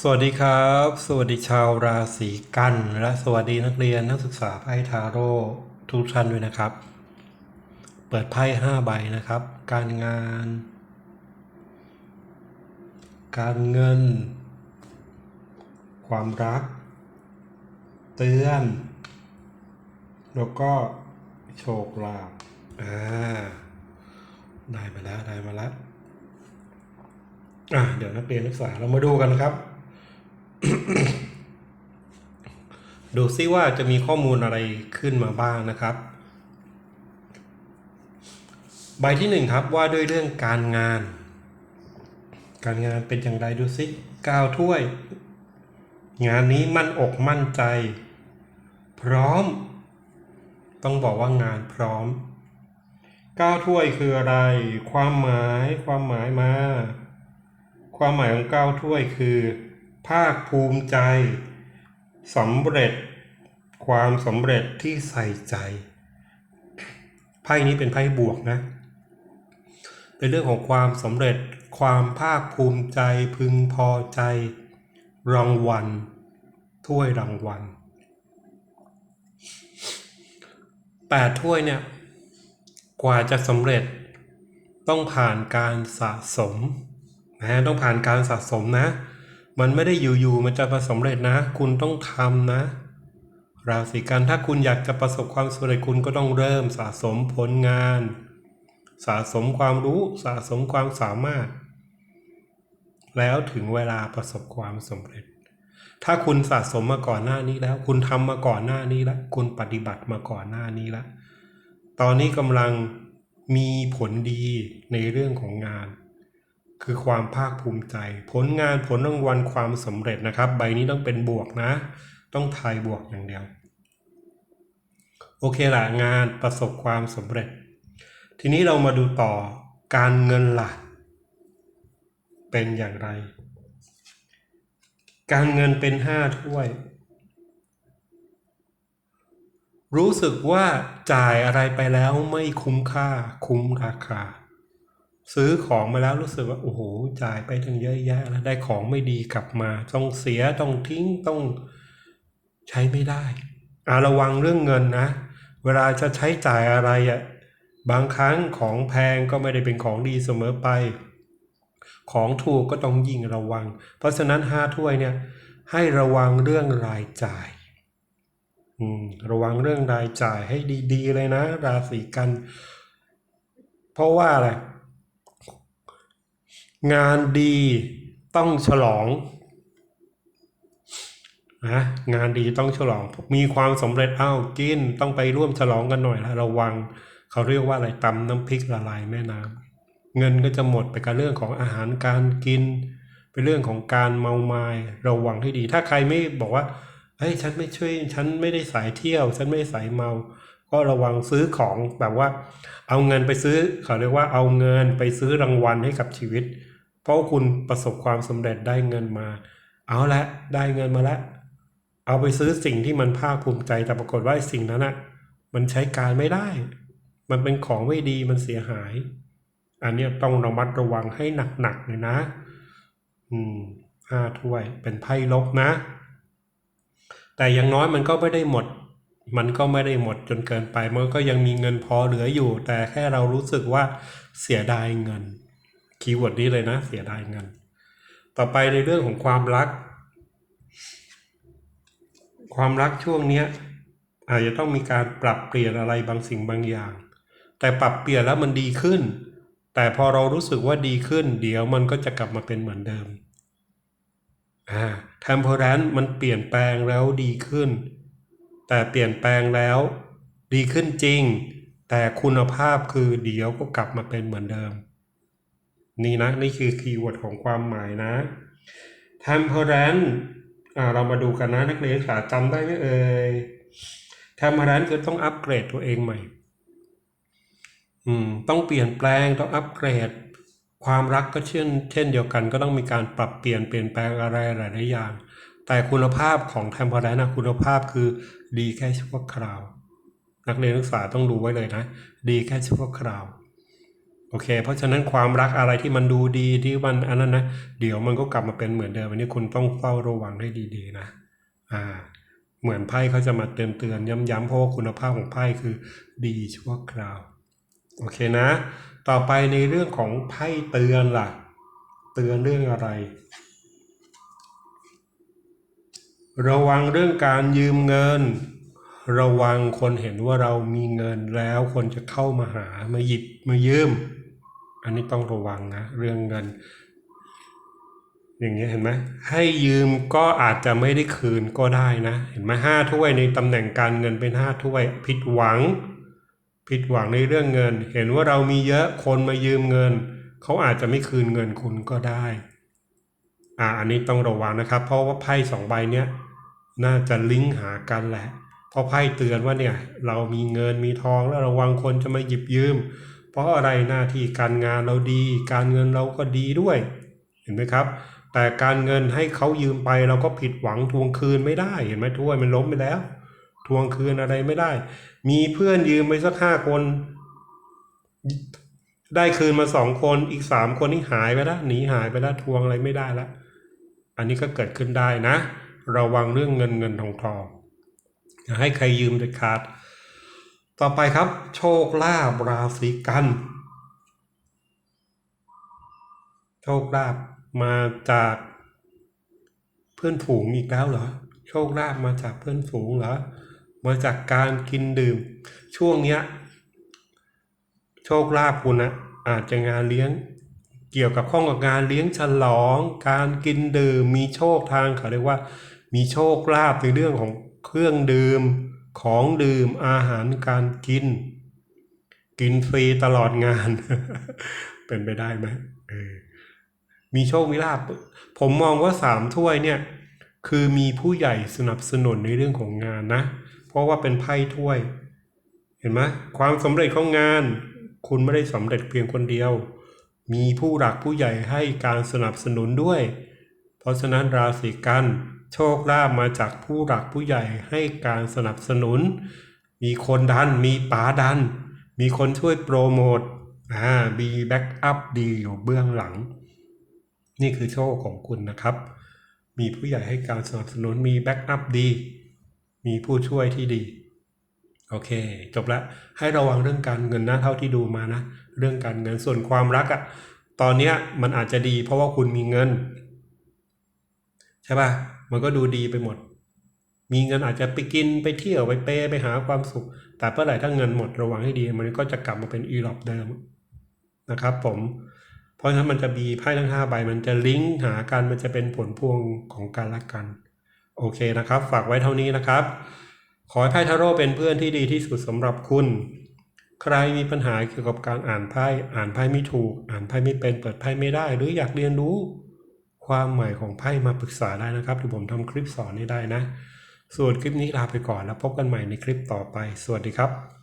สวัสดีครับ สวัสดีชาวราศีกัน และสวัสดีนักเรียนนักศึกษาไพ่ทาโร่ทุกท่านด้วยนะครับ เปิดไพ่ห้าใบนะครับ การงาน การเงิน ความรัก เตือน แล้วก็โชคลาภอ่าได้มาแล้วได้มาแล้วอะเดี๋ยวนักเรียนนักศึกษาเรามาดูกันครับ ดูซิว่าจะมีข้อมูลอะไรขึ้นมาบ้างนะครับ ใบที่หนึ่งครับว่าด้วยเรื่องการงาน การงานเป็นอย่างไรดูซิก้าวถ้วย งานนี้มั่นอกมั่นใจ พร้อม ต้องบอกว่างานพร้อมก้าวถ้วยคืออะไร ความหมาย ความหมายมา ความหมายของก้าวถ้วยคือ ภาคภูมิใจสำเร็จความสำเร็จที่ใส่ใจ ไพ่นี้เป็นไพ่บวกนะ เป็นเรื่องของความสำเร็จความภาคภูมิใจพึงพอใจ รางวัล ถ้วยรางวัลแปดถ้วยเนี่ย กว่าจะสำเร็จต้องผ่านการสะสมนะต้องผ่านการสะสมนะ มันไม่ได้อยู่ๆมันจะมาสำเร็จนะ คุณต้องทำนะ ราศีกันถ้าคุณอยากจะประสบความสำเร็จคุณก็ต้องเริ่มสะสมผลงาน สะสมความรู้สะสมความสามารถ แล้วถึงเวลาประสบความสำเร็จ ถ้าคุณสะสมมาก่อนหน้านี้แล้ว คุณทำมาก่อนหน้านี้แล้วคุณปฏิบัติมาก่อนหน้านี้แล้วตอนนี้กำลังมีผลดีในเรื่องของงาน คือความภาคภูมิใจ ผลงานผลรางวัลความสำเร็จนะครับ ใบนี้ต้องเป็นบวกนะ ต้องทายบวกอย่างเดียว โอเคละงานประสบความสำเร็จ ทีนี้เรามาดูต่อการเงินล่ะ เป็นอย่างไร การเงินเป็นห้าถ้วย รู้สึกว่าจ่ายอะไรไปแล้วไม่คุ้มค่าคุ้มราคา ซื้อของมาแล้วรู้สึกว่าโอ้โหจ่ายไปทั้งเยอะแยะแล้วได้ของไม่ดีกลับมา ต้องเสียต้องทิ้งต้องใช้ไม่ได้อาระวังเรื่องเงินนะ เวลาจะใช้จ่ายอะไรอะ่ะบางครั้งของแพงก็ไม่ได้เป็นของดีเสมอไป ของถูกก็ต้องยิ่งระวัง เพราะฉะนั้นห้าถ้วยเนี่ยให้ระวังเรื่องรายจ่ายอืมระวังเรื่องรายจ่ายให้ดี ๆ เลยนะ ราศีกัน เพราะว่าอะไร งานดีต้องฉลองนะงานดีต้องฉลอง มีความสำเร็จอ้าวกินต้องไปร่วมฉลองกันหน่อยละระวังเขาเรียกว่าอะไรตำน้ำพริกละลายแม่น้ำเงินก็จะหมดไปกับเรื่องของอาหารการกิน เป็นเรื่องของการเมาไมา้ระวังให้ดี ถ้าใครไม่บอกว่าเฮ้ยฉันไม่ช่วยฉันไม่ได้สายเที่ยว ฉันไม่ไสายเมา ก็ระวังซื้อของแบบว่า เอาเงินไปซื้อเขาเรียกว่าเอาเงินไปซื้อรางวัลให้กับชีวิต เพราะคุณประสบความสำเร็จได้เงินมา เอาละได้เงินมาแล้วเอาไปซื้อสิ่งที่มันภาคภูมิใจแต่ปรากฏว่าสิ่งนั้นอะมันใช้การไม่ได้ มันเป็นของไม่ดีมันเสียหาย อันนี้ต้องระมัดระวังให้หนักๆเลยนะ อืมห้าถ้วยเป็นไพ่ลบนะ แต่อย่างน้อยมันก็ไม่ได้หมด มันก็ไม่ได้หมดจนเกินไป มันก็ยังมีเงินพอเหลืออยู่ แต่แค่เรารู้สึกว่าเสียดายเงิน คีย์เวิร์ดนี้เลยนะ เสียดายเงิน ต่อไปในเรื่องของความรัก ความรักช่วงเนี้ยอาจจะต้องมีการปรับเปลี่ยนอะไรบางสิ่งบางอย่าง แต่ปรับเปลี่ยนแล้วมันดีขึ้น แต่พอเรารู้สึกว่าดีขึ้น เดี๋ยวมันก็จะกลับมาเป็นเหมือนเดิมอ่า temperance มันเปลี่ยนแปลงแล้วดีขึ้น แต่เปลี่ยนแปลงแล้วดีขึ้นจริง แต่คุณภาพคือเดี๋ยวก็กลับมาเป็นเหมือนเดิม นี่นะนี่คือคีย์เวิร์ดของความหมายนะ temperance อ่าเรามาดูกันนะนักเรียนขาจำได้ไหมเอ่ย temperance คือต้องอัปเกรดตัวเองใหม่ อืม ต้องเปลี่ยนแปลงต้องอัปเกรด ความรักก็เช่น เช่นเดียวกัน ก็ต้องมีการปรับเปลี่ยนเปลี่ยนแปลงอะไรหลายๆอย่าง แต่คุณภาพของ temperance นะคุณภาพคือดีแค่ชั่วคราว นักเรียนนักศึกษาต้องดูไว้เลยนะ ดีแค่ชั่วคราว อเค เพราะฉะนั้นความรักอะไรที่มันดูดีที่มันอันนั้นนะเดี๋ยวมันก็กลับมาเป็นเหมือนเดิมอันนี้คุณต้องเฝ้าระวังให้ดีๆนะอ่า เหมือนไพ่เขาจะมาเตือนเตือนๆย้ำๆเพราะว่าคุณภาพของไพ่คือดีชั่วคราวโอเคนะ ต่อไปในเรื่องของไพ่เตือนล่ะ เตือนเรื่องอะไร ระวังเรื่องการยืมเงิน ระวังคนเห็นว่าเรามีเงินแล้วคนจะเข้ามาหามาหยิบมายืม อันนี้ต้องระวังนะเรื่องเงิน อย่างเงี้ยเห็นไหมให้ยืมก็อาจจะไม่ได้คืนก็ได้นะ เห็นไหมห้าถ้วยในตำแหน่งการเงินเป็นห้าถ้วย ผิดหวัง ผิดหวังในเรื่องเงิน เห็นว่าเรามีเยอะคนมายืมเงินเขาอาจจะไม่คืนเงินคุณก็ได้อ่าอันนี้ต้องระวังนะครับ เพราะว่าไพ่สองใบเนี้ยน่าจะลิงก์หากันแหละเพราะไพ่เตือนว่าเนี่ยเรามีเงินมีทองแล้วระวังคนจะมาหยิบยืม เพราะอะไรหน้าที่การงานเราดี การเงินเราก็ดีด้วย เห็นไหมครับ แต่การเงินให้เขายืมไปเราก็ผิดหวังทวงคืนไม่ได้เห็นไหมถ้วยมันล้มไปแล้ว ทวงคืนอะไรไม่ได้ มีเพื่อนยืมไปสักห้าคน ได้คืนมาสองคนอีกสามคนนี่หายไปแล้วหนีหายไปแล้วทวงอะไรไม่ได้แล้วอันนี้ก็เกิดขึ้นได้นะ ระวังเรื่องเงินเงินทองทองอย่าให้ใครยืมเด็ดขาด ต่อไปครับ โชคลาภราศีกัน โชคลาภมาจากเพื่อนฝูงอีกแล้วเหรอ โชคลาภมาจากเพื่อนฝูงเหรอ มาจากการกินดื่ม ช่วงเนี้ย โชคลาภคุณนะอาจจะงานเลี้ยง เกี่ยวกับข้องกับงานเลี้ยงฉลอง การกินดื่มมีโชคทางเขาเรียกว่า มีโชคลาภในเรื่องของเครื่องดื่ม ของดื่มอาหารการกิน กินฟรีตลอดงาน เป็นไปได้ไหมเออมีโชคมีลาภผมมองว่าสามถ้วยเนี่ย คือมีผู้ใหญ่สนับสนุนในเรื่องของงานนะ เพราะว่าเป็นไพ่ถ้วย เห็นไหมความสำเร็จของงาน คุณไม่ได้สำเร็จเพียงคนเดียว มีผู้หลักผู้ใหญ่ให้การสนับสนุนด้วย เพราะฉะนั้นราศีกัน โชคลาภมาจากผู้หลักผู้ใหญ่ให้การสนับสนุน มีคนดันมีป๋าดัน มีคนช่วยโปรโมทอ่ามีแบ็กอัพดีอยู่เบื้องหลัง นี่คือโชคของคุณนะครับ มีผู้ใหญ่ให้การสนับสนุนมีแบ็กอัพดี มีผู้ช่วยที่ดี โอเค จบแล้วให้ระวังเรื่องการเงินนะเท่าที่ดูมานะ เรื่องการเงินส่วนความรักอะ่ะตอนเนี้ยมันอาจจะดีเพราะว่าคุณมีเงิน ใช่ป่ะ มันก็ดูดีไปหมด มีเงินอาจจะไปกินไปเที่ยวไปเปไปหาความสุข แต่เมื่อไหร่ถ้าเงินหมดระวังให้ดี มันก็จะกลับมาเป็นอีหลอบเดิมนะครับ ผมเพราะฉะนั้นมันจะมีไพ่ทั้งห้าใบ มันจะลิงก์หากันมันจะเป็นผลพวงของกันและกัน โอเคนะครับ ฝากไว้เท่านี้นะครับ ขอให้ไพ่ทาโร่เป็นเพื่อนที่ดีที่สุดสำหรับคุณ ใครมีปัญหาเกี่ยวกับการอ่านไพ่อ่านไพ่ไม่ถูก อ่านไพ่ไม่เป็นเปิดไพ่ไม่ได้ หรืออยากเรียนรู้ ความหมายของไพ่มาปรึกษาได้นะครับที่ผมทำคลิปสอนนี้ได้นะ ส่วนคลิปนี้ลาไปก่อนแล้วพบกันใหม่ในคลิปต่อไป สวัสดีครับ